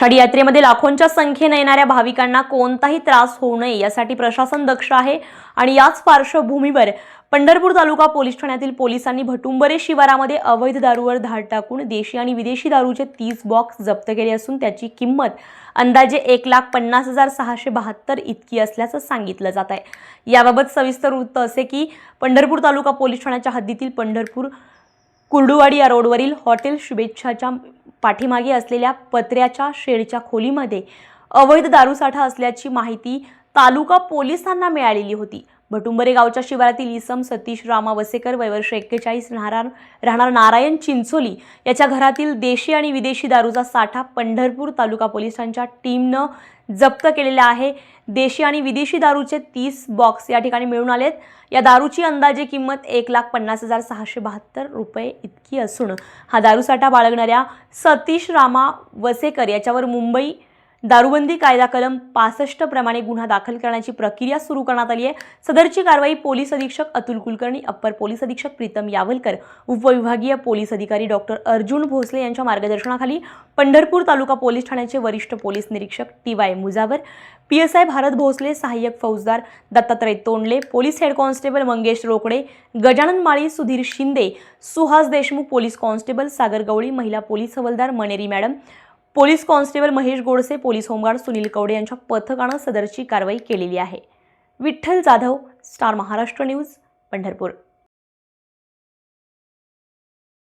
आषाढी यात्रेमध्ये लाखोंच्या संख्येने येणाऱ्या भाविकांना कोणताही त्रास होऊ नये यासाठी प्रशासन दक्ष आहे आणि याच पार्श्वभूमीवर पंढरपूर तालुका पोलीस ठाण्यातील पोलिसांनी भटुंबरे शिवारामध्ये अवैध दारूवर धाड टाकून देशी आणि विदेशी दारूचे तीस बॉक्स जप्त केले असून त्याची किंमत अंदाजे एक लाख पन्नास हजार सहाशे बहात्तर इतकी असल्याचं सांगितलं जात आहे. याबाबत सविस्तर वृत्त असे की पंढरपूर तालुका पोलीस ठाण्याच्या हद्दीतील पंढरपूर कुर्डुवाडी या रोडवरील हॉटेल शुभेच्छाच्या पाठीमागे असलेल्या पत्र्याच्या शेडच्या खोलीमध्ये अवैध दारूसाठा असल्याची माहिती तालुका पोलिसांना मिळालेली होती. भटुंबरे गावच्या शिवारातील इसम सतीश रामा वसेकर वयवर्ष एक्केचाळीस राहणार राहणार नारायण चिंचोली याच्या घरातील देशी आणि विदेशी दारूचा साठा पंढरपूर तालुका पोलिसांच्या टीमनं जप्त केलेला आहे. देशी आणि विदेशी दारूचे तीस बॉक्स या ठिकाणी मिळून आलेत. या दारूची अंदाजे किंमत एक लाख पन्नास हजार सहाशे बहात्तर रुपये इतकी असून हा दारूसाठा बाळगणाऱ्या सतीश रामा वसेकर याच्यावर मुंबई दारूबंदी कायदा कलम पासष्ट प्रमाणे गुन्हा दाखल करण्याची प्रक्रिया सुरू करण्यात आली आहे. सदरची कारवाई पोलीस अधीक्षक अतुल कुलकर्णी अप्पर पोलीस अधीक्षक प्रीतम यावलकर उपविभागीय पोलीस अधिकारी डॉक्टर अर्जुन भोसले यांच्या मार्गदर्शनाखाली पंढरपूर तालुका पोलीस ठाण्याचे वरिष्ठ पोलीस निरीक्षक T Y Mujawar P S I Bharat Bhosale सहाय्यक फौजदार Dattatray Tondale police head constable Mangesh Rokade Gajanan Mali Sudhir Shinde Suhas Deshmukh police constable Sagar Gawali महिला पोलीस हवालदार Maneri madam police constable Mahesh Godse police home guard Sunil Kavade यांच्या पथकानं सदरची कारवाई केलेली आहे. Vitthal Jadhav star Maharashtra news Pandharpur.